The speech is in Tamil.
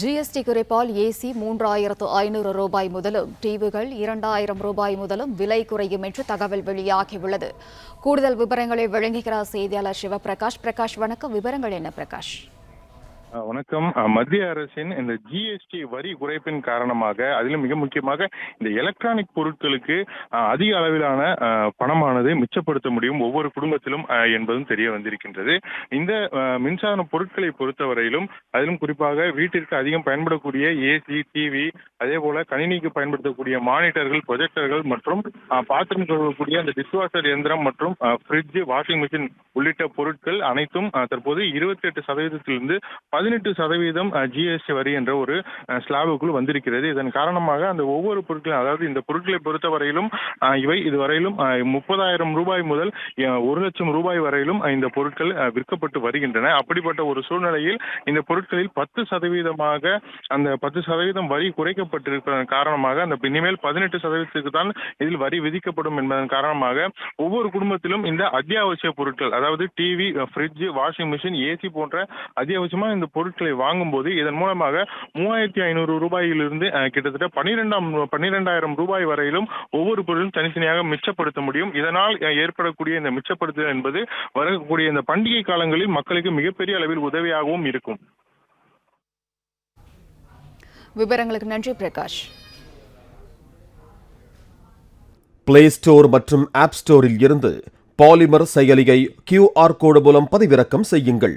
ஜிஎஸ்டி குறைப்பால் ஏசி மூன்றாயிரத்து ஐநூறு ரூபாய் முதலும் டிவிகள் இரண்டாயிரம் ரூபாய் முதலும் விலை குறையும் என்று தகவல் வெளியாகியுள்ளது. கூடுதல் விவரங்களை வழங்குகிறார் செய்தியாளர் சிவபிரகாஷ். பிரகாஷ் வணக்கம். விவரங்கள் என்ன பிரகாஷ்? வணக்கம். மத்திய அரசின் இந்த ஜிஎஸ்டி வரி குறைப்பின் காரணமாக அதிலும் மிக முக்கியமாக இந்த எலக்ட்ரானிக் பொருட்களுக்கு அதிக அளவிலான பணமானது மிச்சப்படுத்த முடியும். ஒவ்வொரு குடும்பத்திலும் என்பதும் தெரிய வந்திருக்கின்றது. இந்த மின்சார பொருட்களை பொறுத்தவரையிலும் அதிலும் குறிப்பாக வீட்டிற்கு அதிகம் பயன்படக்கூடிய ஏசி டிவி அதே போல கணினிக்கு பயன்படுத்தக்கூடிய மானிட்டர்கள் ப்ரொஜெக்டர்கள் மற்றும் அஹ் பாத்திரம் கழுவக்கூடிய அந்த டிஷ்வாஷர் இயந்திரம் மற்றும் ஃப்ரிட்ஜ் வாஷிங் மிஷின் உள்ளிட்ட பொருட்கள் அனைத்தும் தற்போது இருபத்தி எட்டு சதவீதத்திலிருந்து பதினெட்டு சதவீதம் ஜிஎஸ்டி வரி என்ற ஒரு ஸ்லாபுக்குள் வந்திருக்கிறது. இதன் காரணமாக அந்த ஒவ்வொரு பொருட்களும் அதாவது இந்த பொருட்களை பொறுத்தவரையிலும் இவை இதுவரையிலும் முப்பதாயிரம் ரூபாய் முதல் ஒரு லட்சம் ரூபாய் வரையிலும் இந்த பொருட்கள் விற்கப்பட்டு வருகின்றன. அப்படிப்பட்ட ஒரு சூழ்நிலையில் இந்த பொருட்களில் பத்து சதவீதமாக அந்த பத்து சதவீதம் வரி குறைக்கப்பட்டிருப்பதன் காரணமாக அந்த இனிமேல் பதினெட்டு சதவீதத்துக்கு தான் இதில் வரி விதிக்கப்படும் என்பதன் காரணமாக ஒவ்வொரு குடும்பத்திலும் இந்த அத்தியாவசிய பொருட்கள் அதாவது TV fridge washing machine AC போன்ற அத்தியாவசியமாக இந்த பொருட்களை வாங்கும்போது இதன் மூலமாக மூவாயிரத்தி ஐநூறு ரூபாயிலிருந்து கிட்டத்தட்ட பன்னிரெண்டாம் பன்னிரெண்டாயிரம் ரூபாய் வரையிலும் ஒவ்வொரு பொருளும் தனித்தனியாக மிச்சப்படுத்த முடியும். இதனால் ஏற்படக்கூடிய இந்த மிச்சப்படுத்துதல் என்பது வரக்கூடிய இந்த பண்டிகை காலங்களில் மக்களுக்கு மிகப்பெரிய அளவில் உதவியாகவும் இருக்கும். விவரங்களுக்கு நன்றி பிரகாஷ். பிளே ஸ்டோர் மற்றும் ஆப் ஸ்டோரில் இருந்து பாலிமர் செயலியை கியூஆர் கோடு மூலம் பதிவிறக்கம் செய்யுங்கள்.